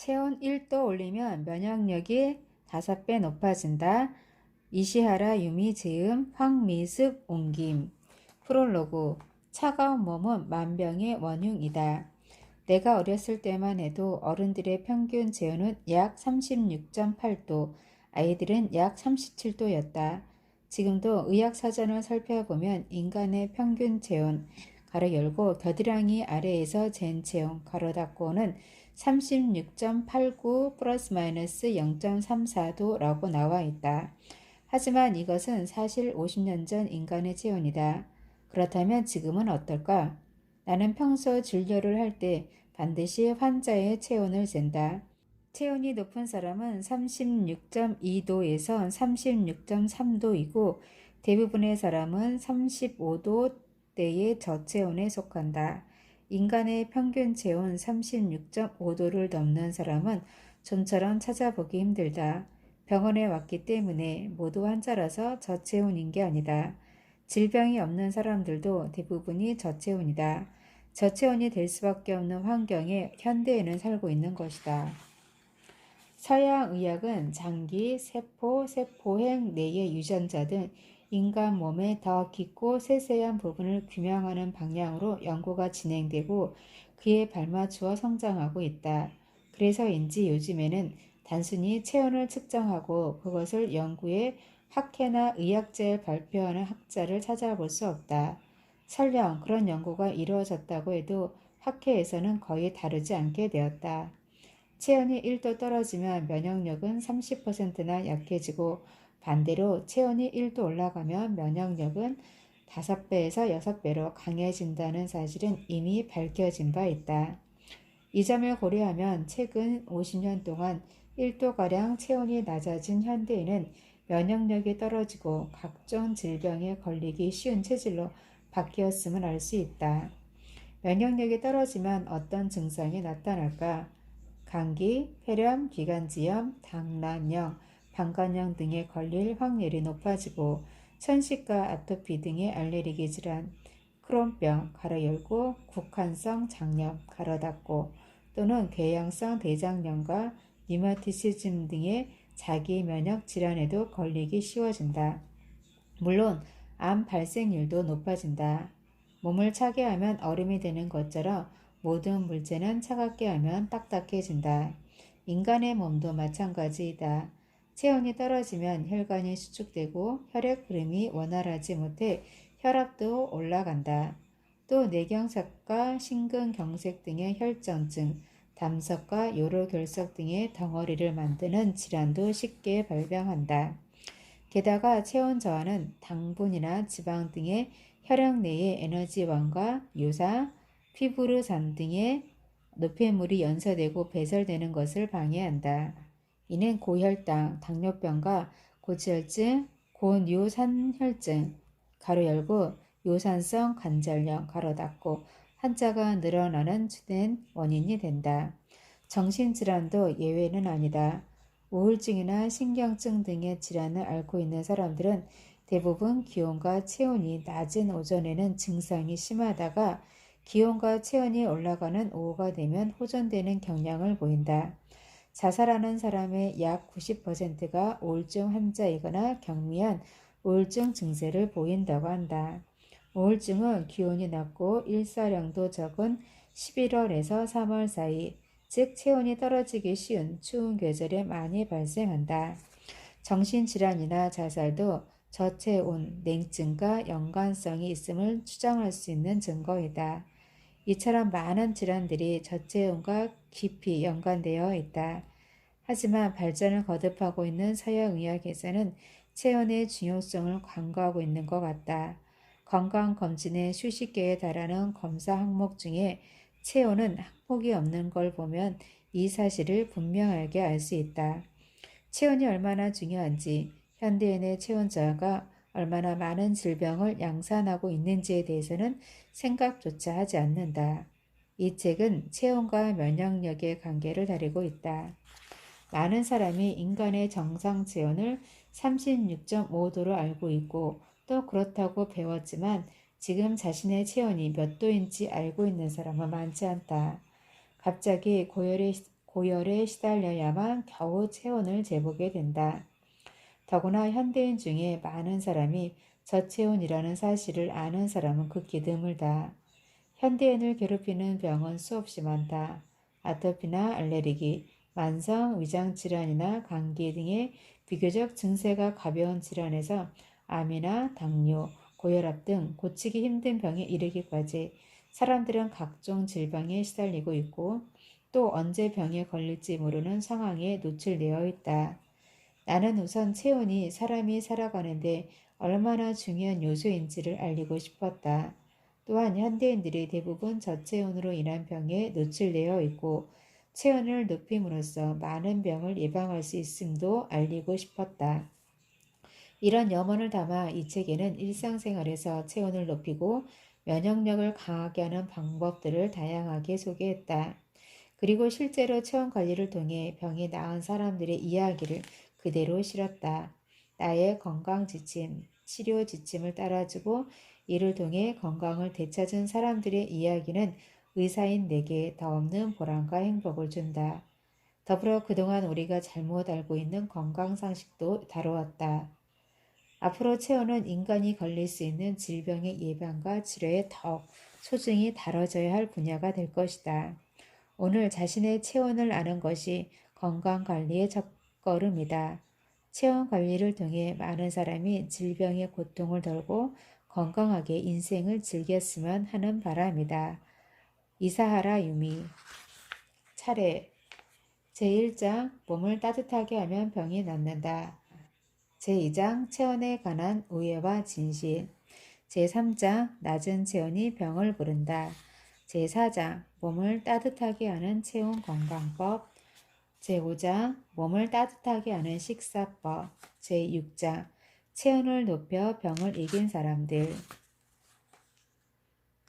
체온 1도 올리면 면역력이 5배 높아진다. 이시하라 유미 제음 황미습 옮김 프롤로그 차가운 몸은 만병의 원흉이다. 내가 어렸을 때만 해도 어른들의 평균 체온은 약 36.8도, 아이들은 약 37도였다. 지금도 의학사전을 살펴보면 인간의 평균 체온, 가로 열고 겨드랑이 아래에서 잰 체온, 가로 닫고는 36.89 플러스 마이너스 0.34도라고 나와 있다. 하지만 이것은 사실 50년 전 인간의 체온이다. 그렇다면 지금은 어떨까? 나는 평소 진료를 할 때 반드시 환자의 체온을 잰다. 체온이 높은 사람은 36.2도에서 36.3도이고 대부분의 사람은 35도 대의 저체온에 속한다. 인간의 평균 체온 36.5도를 넘는 사람은 좀처럼 찾아보기 힘들다. 병원에 왔기 때문에 모두 환자라서 저체온인 게 아니다. 질병이 없는 사람들도 대부분이 저체온이다. 저체온이 될 수밖에 없는 환경에 현대에는 살고 있는 것이다. 서양 의학은 장기, 세포, 세포행 내의 유전자 등 인간 몸의 더 깊고 세세한 부분을 규명하는 방향으로 연구가 진행되고 그에 발맞추어 성장하고 있다. 그래서인지 요즘에는 단순히 체온을 측정하고 그것을 연구에 학회나 의학제에 발표하는 학자를 찾아볼 수 없다. 설령 그런 연구가 이루어졌다고 해도 학회에서는 거의 다르지 않게 되었다. 체온이 1도 떨어지면 면역력은 30%나 약해지고 반대로 체온이 1도 올라가면 면역력은 5배에서 6배로 강해진다는 사실은 이미 밝혀진 바 있다. 이 점을 고려하면 최근 50년 동안 1도가량 체온이 낮아진 현대인은 면역력이 떨어지고 각종 질병에 걸리기 쉬운 체질로 바뀌었음을 알 수 있다. 면역력이 떨어지면 어떤 증상이 나타날까? 감기, 폐렴, 기관지염, 당란형, 방광염 등에 걸릴 확률이 높아지고 천식과 아토피 등의 알레르기 질환, 크론병, 가로 열고 국한성 장염, 가로 닫고 또는 궤양성 대장염과 리마티시즘 등의 자기 면역 질환에도 걸리기 쉬워진다. 물론 암 발생률도 높아진다. 몸을 차게 하면 얼음이 되는 것처럼 모든 물체는 차갑게 하면 딱딱해진다. 인간의 몸도 마찬가지이다. 체온이 떨어지면 혈관이 수축되고 혈액 흐름이 원활하지 못해 혈압도 올라간다. 또 뇌경색과 심근경색 등의 혈전증, 담석과 요로결석 등의 덩어리를 만드는 질환도 쉽게 발병한다. 게다가 체온 저하는 당분이나 지방 등의 혈액 내의 에너지원과 유사, 피부르산 등의 노폐물이 연소되고 배설되는 것을 방해한다. 이는 고혈당, 당뇨병과 고지혈증, 고뇨산혈증, 가로 열고 요산성 관절염, 가로 닫고 한자가 늘어나는 주된 원인이 된다. 정신질환도 예외는 아니다. 우울증이나 신경증 등의 질환을 앓고 있는 사람들은 대부분 기온과 체온이 낮은 오전에는 증상이 심하다가 기온과 체온이 올라가는 오후가 되면 호전되는 경향을 보인다. 자살하는 사람의 약 90%가 우울증 환자이거나 경미한 우울증 증세를 보인다고 한다. 우울증은 기온이 낮고 일사량도 적은 11월에서 3월 사이, 즉 체온이 떨어지기 쉬운 추운 계절에 많이 발생한다. 정신질환이나 자살도 저체온, 냉증과 연관성이 있음을 추정할 수 있는 증거이다. 이처럼 많은 질환들이 저체온과 깊이 연관되어 있다. 하지만 발전을 거듭하고 있는 서양의학에서는 체온의 중요성을 간과하고 있는 것 같다. 건강검진의 수십 개에 달하는 검사 항목 중에 체온은 항목이 없는 걸 보면 이 사실을 분명하게 알 수 있다. 체온이 얼마나 중요한지 현대인의 체온 저하가 얼마나 많은 질병을 양산하고 있는지에 대해서는 생각조차 하지 않는다. 이 책은 체온과 면역력의 관계를 다루고 있다. 많은 사람이 인간의 정상 체온을 36.5도로 알고 있고 또 그렇다고 배웠지만 지금 자신의 체온이 몇 도인지 알고 있는 사람은 많지 않다. 갑자기 고열이, 고열에 시달려야만 겨우 체온을 재보게 된다. 더구나 현대인 중에 많은 사람이 저체온이라는 사실을 아는 사람은 극히 드물다. 현대인을 괴롭히는 병은 수없이 많다. 아토피나 알레르기, 만성 위장 질환이나 감기 등의 비교적 증세가 가벼운 질환에서 암이나 당뇨, 고혈압 등 고치기 힘든 병에 이르기까지 사람들은 각종 질병에 시달리고 있고 또 언제 병에 걸릴지 모르는 상황에 노출되어 있다. 나는 우선 체온이 사람이 살아가는데 얼마나 중요한 요소인지를 알리고 싶었다. 또한 현대인들이 대부분 저체온으로 인한 병에 노출되어 있고 체온을 높임으로써 많은 병을 예방할 수 있음도 알리고 싶었다. 이런 염원을 담아 이 책에는 일상생활에서 체온을 높이고 면역력을 강하게 하는 방법들을 다양하게 소개했다. 그리고 실제로 체온 관리를 통해 병이 나은 사람들의 이야기를 그대로 실었다. 나의 건강 지침, 치료 지침을 따라주고 이를 통해 건강을 되찾은 사람들의 이야기는 의사인 내게 더 없는 보람과 행복을 준다. 더불어 그동안 우리가 잘못 알고 있는 건강 상식도 다루었다. 앞으로 체온은 인간이 걸릴 수 있는 질병의 예방과 치료에 더욱 소중히 다뤄져야 할 분야가 될 것이다. 오늘 자신의 체온을 아는 것이 건강 관리의 첫 걸음이다. 체온 관리를 통해 많은 사람이 질병의 고통을 덜고 건강하게 인생을 즐겼으면 하는 바람이다. 이사하라 유미 차례 제1장 몸을 따뜻하게 하면 병이 낫는다. 제2장 체온에 관한 오해와 진실 제3장 낮은 체온이 병을 부른다. 제4장 몸을 따뜻하게 하는 체온 건강법 제5장 몸을 따뜻하게 하는 식사법. 제6장 체온을 높여 병을 이긴 사람들